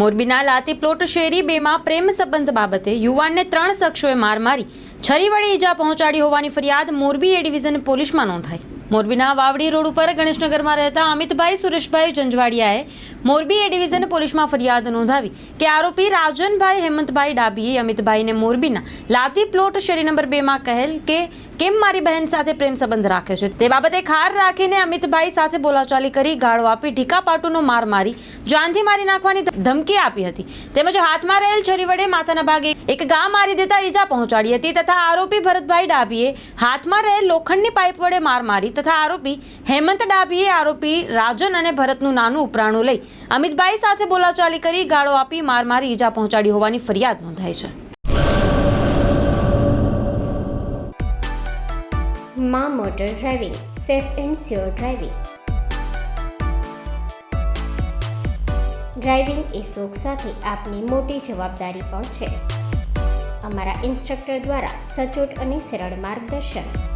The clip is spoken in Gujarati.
મોરબીના લાતી પ્લોટ શેરી બેમાં પ્રેમ સંબંધ બાબતે યુવાનને ત્રણ શખ્સોએ માર મારી, છરી વડે ઈજા પહોંચાડી હોવાની ફરિયાદ મોરબી એ ડિવિઝન પોલીસમાં નોંધાઈ. મોરબીના વાવડી રોડ ઉપર ગણેશનગરમાં રહેતા અમિતભાઈ સુરેશભાઈ જંજવાડિયાએ મોરબી એ ડિવિઝન પોલીસમાં ફરિયાદ નોંધાવી કે આરોપી રાજનભાઈ હેમંતભાઈ ડાભીએ અમિતભાઈને મોરબીના લાતી પ્લોટ શેરી નંબર બેમાં કહેલ કે કેમ મારી બહેન સાથે પ્રેમ સંબંધ રાખ્યો છે. તે બાબતે ખાર રાખીને અમિતભાઈ સાથે બોલાચાલી કરી ગાળો આપી ઢીકાપાટુનો માર મારી જાનથી મારી નાખવાની ધમકી આપી હતી. તેમજ હાથમાં રહેલ છરી વડે માથાના ભાગે એક ગા મારી દેતા ઈજા પહોંચાડી હતી તથા આરોપી ભરતભાઈ ડાભીએ હાથમાં રહેલ લોખંડની પાઇપ વડે માર મારી તથા આરોપી હેમંત ડાભીએ આરોપી રાજન અને ભરતનું નાનું ઉપરાણું લઈ અમિતભાઈ સાથે બોલાચાલી કરી ગાળો આપી માર મારી ઈજા પહોંચાડી હોવાની ફરિયાદ નોંધાઈ છે. મા motor driving, safe and sure driving. Driving એ શોખ સાથે આપની મોટી જવાબદારી પણ છે. અમારા ઇન્સ્ટ્રક્ટર દ્વારા સચોટ અને સરળ માર્ગદર્શન.